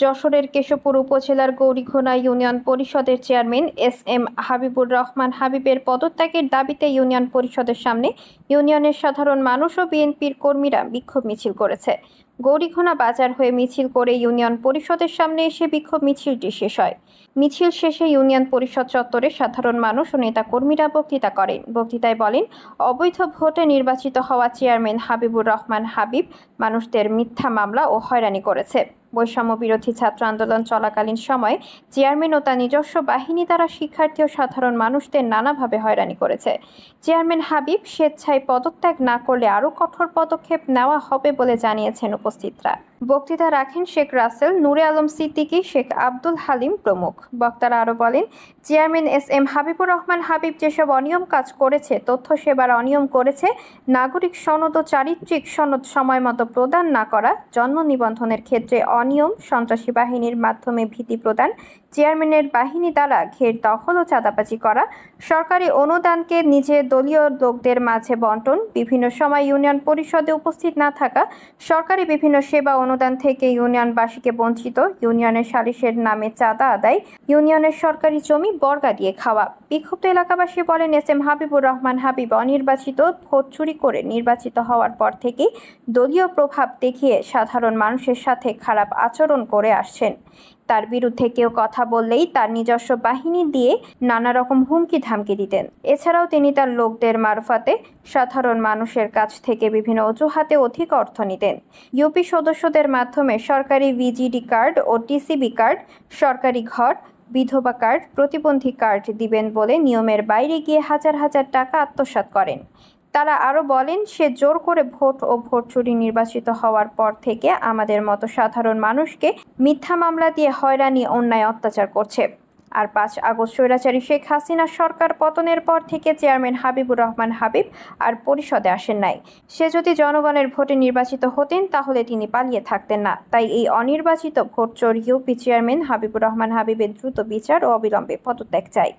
যশোরের কেশবপুর উপজেলার গৌরীঘোনা ইউনিয়ন পরিষদের chairman S M Habibur Rahman হাবিবের পদত্যাগের দাবিতে ইউনিয়ন পরিষদের সামনে ইউনিয়নের সাধারণ মানুষ ও বিএনপির কর্মীরা বিক্ষোভ মিছিল করেছে। গৌরীঘোনা বাজার হয়ে মিছিল করে ইউনিয়ন পরিষদের সামনে এসে বিক্ষোভ মিছিলটি শেষ হয়। মিছিল শেষে ইউনিয়ন পরিষদ চত্বরে সাধারণ মানুষ ও নেতাকর্মীরা বক্তৃতা করেন। বক্তৃতায় বলেন, অবৈধ ভোটে নির্বাচিত হওয়া চেয়ারম্যান হাবিবুর রহমান হাবিব মানুষদের মিথ্যা মামলা ও হয়রানি করেছে। বৈষম্য বিরোধী ছাত্র আন্দোলন চলাকালীন সময়ে চেয়ারম্যান ও তার নিজস্ব বাহিনী দ্বারা শিক্ষার্থী ও সাধারণ মানুষদের নানাভাবে হয়রানি করেছে। চেয়ারম্যান হাবিব স্বেচ্ছায় পদত্যাগ না করলে আরও কঠোর পদক্ষেপ নেওয়া হবে বলে জানিয়েছেন উপস্থিতরা। বক্তৃতা রাখেন শেখ রাসেল, নূরে আলম সিদ্দিকী, শেখ আব্দুল হালিম প্রমুখ। বক্তারা আরও বলেন, chairman S M Habibur Rahman Habib যেসব অনিয়ম কাজ করেছে, তথ্য সেবার অনিয়ম করেছে, নাগরিক সনদ ও চারিত্রিক সনদ সময় মতো প্রদান না করা, জন্ম নিবন্ধনের ক্ষেত্রে অনিয়ম সন্ত্রাসী বাহিনীর মাধ্যমে ভীতি প্রদান, চেয়ারম্যানের বাহিনী দ্বারা ঘের দখল ও চাঁদাবাজি করা, সরকারি অনুদানকে নিজে দলীয় লোকদের মাঝে বন্টন, বিভিন্ন সময় ইউনিয়ন পরিষদে উপস্থিত না থাকা, সরকারি বিভিন্ন সেবা অনুদান থেকে ইউনিয়নবাসীকে বঞ্চিত, ইউনিয়নের সালিশের নামে চাঁদা আদায়, ইউনিয়নের সরকারি জমি বর্গা দিয়ে খাওয়া। বিক্ষুব্ধ এলাকাবাসী বলেন, এস এম হাবিবুর রহমান হাবিব অনির্বাচিত, ভোট চুরি করে নির্বাচিত হওয়ার পর থেকেই দলীয় প্রভাব দেখিয়ে সাধারণ মানুষের সাথে খারাপ আচরণ করে আসছেন। তার বিরুদ্ধে কেউ কথা বললেই তার নিজস্ব বাহিনী দিয়ে নানা রকম হুমকি ধামকি দিতেন। এছাড়াও তিনি তার লোকদের মারফতে সাধারণ মানুষের কাছ থেকে বিভিন্ন অজুহাতে অধিক অর্থ নিতেন। ইউপি সদস্যদের মাধ্যমে সরকারি ভিজিডি কার্ড ও টিসিবি কার্ড, সরকারি ঘর, বিধবা কার্ড, প্রতিবন্ধী কার্ড দিবেন বলে নিয়মের বাইরে গিয়ে হাজার হাজার টাকা আত্মসাৎ করেন। তারা আরও বলেন, সে জোর করে ভোট ও ভোট চুরি নির্বাচিত হওয়ার পর থেকে আমাদের মতো সাধারণ মানুষকে মিথ্যা মামলা দিয়ে হয়রানি, অন্যায় অত্যাচার করছে। আর পাঁচ আগস্ট স্বৈরাচারী শেখ হাসিনা সরকার পতনের পর থেকে চেয়ারম্যান হাবিবুর রহমান হাবিব আর পরিষদে আসেন নাই। সে যদি জনগণের ভোটে নির্বাচিত হতেন, তাহলে তিনি পালিয়ে থাকতেন না। তাই এই অনির্বাচিত ভোট চোর ইউপি চেয়ারম্যান হাবিবুর রহমান হাবিবের দ্রুত বিচার ও অবিলম্বে পদত্যাগ চাই